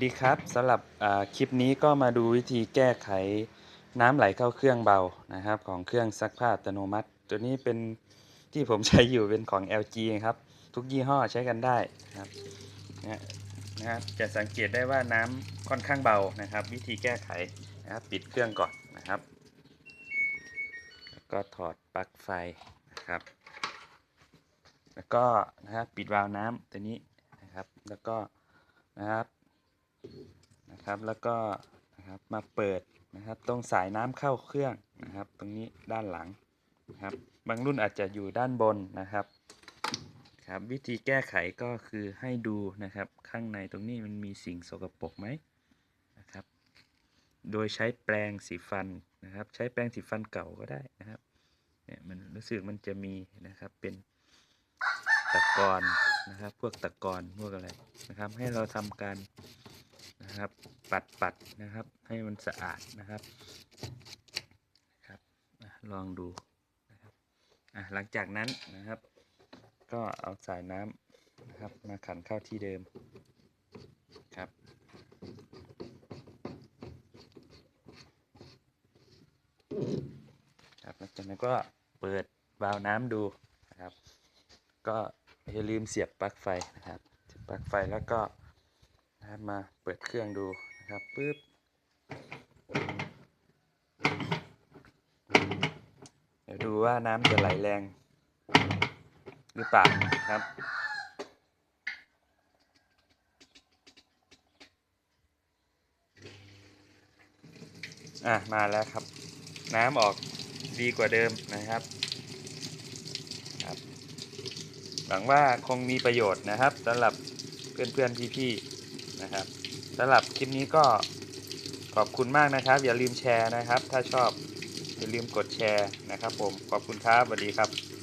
สดีครับสำหรับคลิปนี้ก็มาดูวิธีแก้ไขน้ำไหลเข้าเครื่องเบานะครับ ของเครื่องซักผ้าอัตโนมัติ ตัวนี้เป็นที่ผมใช้อยู่เป็นของ LG ครับ ทุกยี่ห้อใช้กันได้นะครับนะครับจะสังเกตได้ว่าน้ำค่อนข้างเบานะครับ วิธีแก้ไขนะครับปิดเครื่องก่อนนะครับ แล้วก็ถอดปลั๊กไฟนะครับ แล้วก็นะครับปิดวาล์วน้ำตัวนี้นะครับแล้วก็นะครับ นะครับ แล้วก็นะครับมาเปิดนะครับ ตรงสายน้ำเข้าเครื่องนะครับ ตรงนี้ด้านหลังนะครับ บางรุ่นอาจจะอยู่ด้านบนนะครับครับวิธีแก้ไขก็คือให้ดูนะครับ ข้างในตรงนี้มันมีสิ่งสกปรกไหมนะครับ โดยใช้แปรงสีฟันนะครับ ใช้แปรงสีฟันเก่าก็ได้นะครับเนี่ยมันรู้สึกมันจะมีนะครับเป็นตะกอนนะครับ พวกตะกอนพวกอะไรนะครับ ให้เราทำการ นะครับ ปัดปัดนะครับ ให้มันสะอาดนะครับครับลองดูนะครับหลังจากนั้นนะครับ ก็เอาสายน้ำนะครับ มาขันเข้าที่เดิมครับครับหลังจากนั้นก็เปิดวาล์วน้ำดูนะครับ ก็อย่าลืมเสียบปลั๊กไฟนะครับเสียบปลั๊กไฟแล้วก็ นะครับมาเปิดเครื่องดูนะครับปึ๊บเดี๋ยวดูว่าน้ำจะไหลแรง หรือเปล่านะครับอะมาแล้วครับ น้ำออกดีกว่าเดิมนะครับครับ หวังว่าคงมีประโยชน์นะครับสำหรับเพื่อนๆพี่ๆ นะครับสำหรับคลิปนี้ก็ขอบคุณมากนะครับ อย่าลืมแชร์นะครับ ถ้าชอบอย่าลืมกดแชร์นะครับ ผมขอบคุณครับสวัสดีครับ